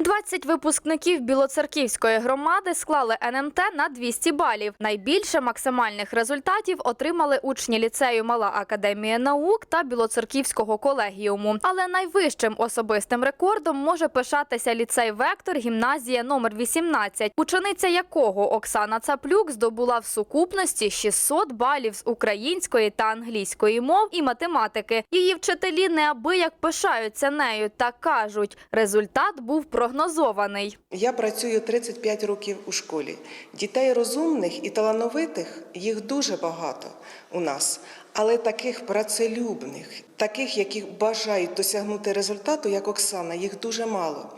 20 випускників Білоцерківської громади склали НМТ на 200 балів. Найбільше максимальних результатів отримали учні ліцею Мала академія наук та Білоцерківського колегіуму. Але найвищим особистим рекордом може пишатися ліцей Вектор гімназія номер 18, учениця якого Оксана Цаплюк здобула в сукупності 600 балів з української та англійської мов і математики. Її вчителі неабияк пишаються нею та кажуть, результат був прогнозований. Я працюю 35 років у школі. Дітей розумних і талановитих їх дуже багато у нас, але таких працелюбних, таких, які бажають досягнути результату, як Оксана, їх дуже мало.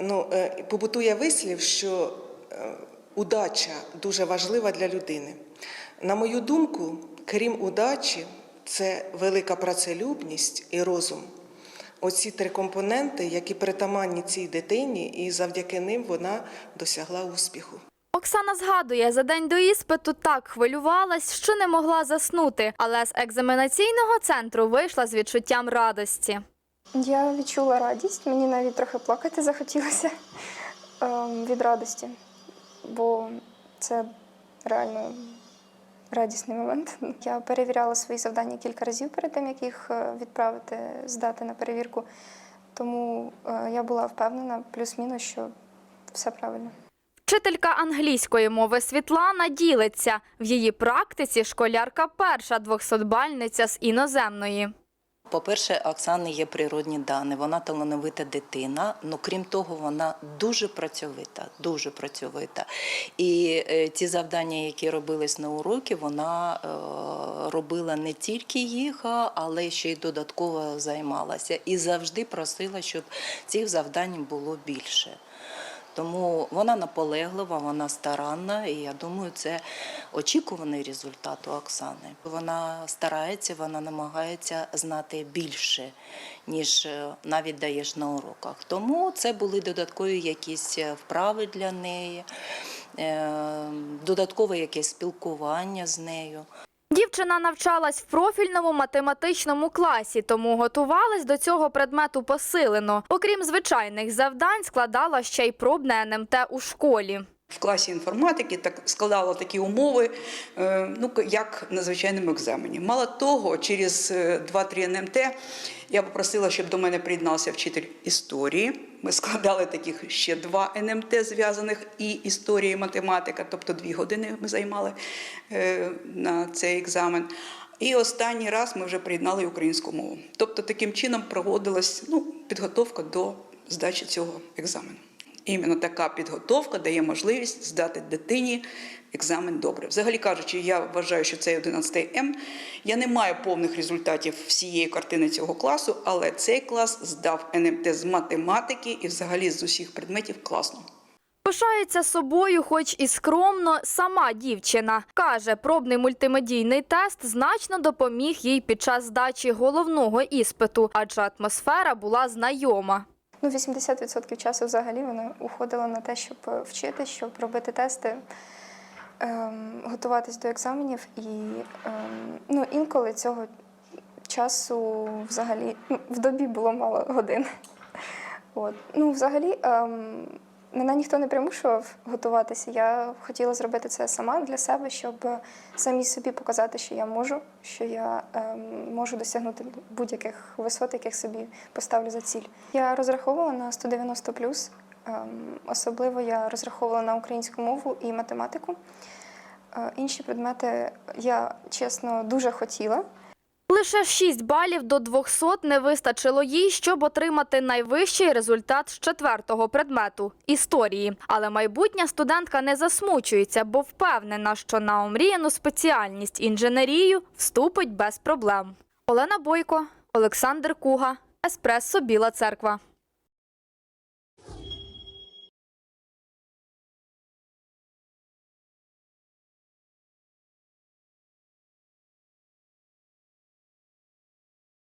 Ну, е, побутує вислів, що е, удача дуже важлива для людини. На мою думку, крім удачі, це велика працелюбність і розум. Оці три компоненти, які притаманні цій дитині, і завдяки ним вона досягла успіху. Оксана згадує, за день до іспиту так хвилювалась, що не могла заснути, але з екзаменаційного центру вийшла з відчуттям радості. Я відчула радість, мені навіть трохи плакати захотілося ем, від радості, бо це реально радісний момент. Я перевіряла свої завдання кілька разів перед тим, як їх е, відправити, здати на перевірку. Тому е, я була впевнена, плюс-мінус, що все правильно. Вчителька англійської мови Світлана ділиться. В її практиці школярка перша 200-бальниця з іноземної. По-перше, Оксани є природні дані. Вона талановита дитина. Ну крім того, вона дуже працьовита, дуже працьовита. І е, ті завдання, які робились на уроки, вона е, робила не тільки їх, але ще й додатково займалася. І завжди просила, щоб цих завдань було більше. Тому вона наполеглива, вона старанна, і я думаю, це очікуваний результат у Оксани. Вона старається, вона намагається знати більше, ніж е, навіть даєш на уроках. Тому це були додаткові якісь е, вправи для неї, е, додаткове якесь спілкування з нею. Дівчина навчалась в профільному математичному класі, тому готувалась до цього предмету посилено. Окрім звичайних завдань, складала ще й пробне НМТ у школі. В класі інформатики так складала такі умови, е, ну як на звичайному екзамені. Мало того, через е, 2-3 НМТ я попросила, щоб до мене приєднався вчитель історії. Ми складали таких ще два НМТ зв'язаних і історія, і математика, тобто дві години ми займали е, на цей екзамен. І останній раз ми вже приєднали українську мову. Тобто таким чином проводилась ну, підготовка до здачі цього екзамену. Іменно така підготовка дає можливість здати дитині екзамен добре. Взагалі кажучи, я вважаю, що цей 11 М. Я не маю повних результатів всієї картини цього класу, але цей клас здав НМТ з математики і взагалі з усіх предметів класно. Пишається собою, хоч і скромно, сама дівчина. Каже, пробний мультимедійний тест значно допоміг їй під час здачі головного іспиту, адже атмосфера була знайома. Ну, 80% часу взагалі вона уходила на те, щоб е, вчити, щоб робити тести, ем, готуватись до екзаменів. І ем, ну, інколи цього часу взагалі ну, в добі було мало годин. От. Ну, взагалі, ем, мене ніхто не примушував готуватися. Я хотіла зробити це сама для себе, щоб самі собі показати, що я можу, що я ем, можу досягнути будь-яких висот, яких собі поставлю за ціль. Я розраховувала на 190 Ем, особливо я розраховувала на українську мову і математику. Е, інші предмети я чесно дуже хотіла. Лише 6 балів до 200 не вистачило їй, щоб отримати найвищий результат з четвертого предмету історії. Але майбутня студентка не засмучується, бо впевнена, що на омріяну спеціальність інженерію вступить без проблем. Олена Бойко, Олександр Куга, Еспресо Біла Церква.